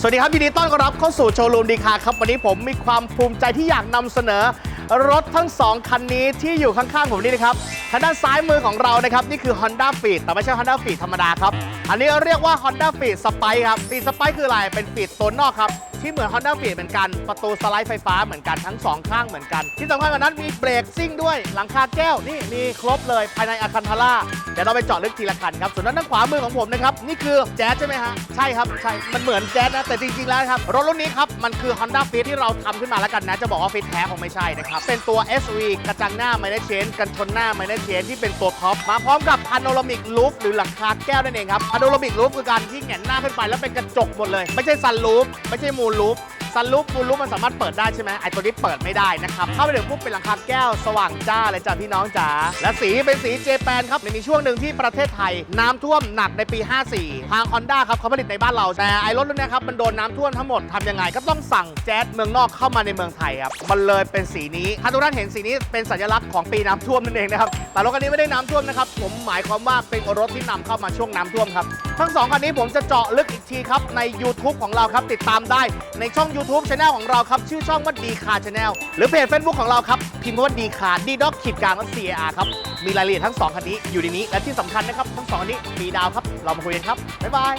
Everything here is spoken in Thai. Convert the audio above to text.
สวัสดีครับยินดีต้อนรับเข้าสู่โชว์รูมดีคาครับ วันนี้ผมมีความภูมิใจที่อยากนำเสนอ รถทั้ง 2 คันนี้ที่อยู่ข้างๆผมนี่นะครับทางด้านซ้ายมือของเรานะครับนี่คือ Honda f e e แต่ไม่ใช่ Honda f e e ธรรมดาครับ อันนี้เรียกว่า Honda f e e d Spike ครับ f e e d Spike คืออะไร เป็นฟีดตัวนอกครับ ที่เหมือน Honda f e e เหมือนกัน ประตูสไลด์ไฟฟ้าเหมือนกันทั้งสองข้างเหมือนกัน ที่สำคัญกว่านั้นมีเบรกซิ่งด้วย หลังคาแก้วนี่มีครบเลยภายในอาคันทาร่าเดี๋ยวเราไปเจาะลึกทีละคันครับ ส่วนด้านขวามือของผมนะครับนี่คือแจ๊สใช่ไหมฮะ ใช่ครับใช่ มันเหมือนแจ๊สนะ แต่จริงๆแล้วครับรถรุ่นนี้ครับมันคือ Honda Fit ที่เราทำขึ้นมาแล้วกันนะ จะบอกว่าฟิตแท้คงไม่ใช่นะครับ เป็นตัว SV กระจังหน้าไมเนเชนกันชนหน้าไมเนเชนที่เป็นตัวท็อปมาพร้อมกับพาโนรามิกลูฟหรือหลังคาแก้วนั่นเองครับพาโนรามิกลูฟคือการที่แหงนหน้าขึ้นไปแล้วเป็นกระจกหมดเลย ไม่ใช่ซันลูฟไม่ใช่มูลลูฟ ซันลูปมูลลูปมันสามารถเปิดได้ใช่ไหมไอตัวนี้เปิดไม่ได้นะครับเข้าไปถึงปุ๊บเป็นหลังคาแก้วสว่างจ้าเลยจ้าพี่น้องจ๋าและสีเป็นสีเจแปนครับมันมีช่วงหนึ่งที่ประเทศไทย น้ำท่วมหนักในปี 54 ทาง Honda ครับเขาผลิตในบ้านเราแต่ไอรถรุ่นเนี้ยครับมันโดนน้ำท่วมทั้งหมดทำยังไงก็ต้องสั่งแจ๊สเมืองนอกเข้ามาในเมืองไทยครับมันเลยเป็นสีนี้ถ้าทุกท่านเห็นสีนี้เป็นสัญลักษณ์ของปีน้ำท่วมนั่นเองนะครับแต่รถคันนี้ไม่ได้น้ำท่วมนะครับผมหมายความว่าเป็นรถที่นำเข้ามาช่วงน้ำท่วมครับ ทั้งสองคันนี้ผมจะเจาะลึกอีกทีครับ ใน YouTube ของเราครับ ติดตามได้ในช่อง YouTube Channel ของเราครับ ชื่อช่องว่าดีคาชาแนลหรือเพจ Facebook ของเราครับ พิมพ์ว่าดีคาดีด็อกขีดกลางและ CAR ครับ มีรายละเอียดทั้ง2คันนี้อยู่ในนี้และที่สำคัญนะครับทั้ง2คันนี้มีดาวครับเรามาคุยกันครับบ๊ายบาย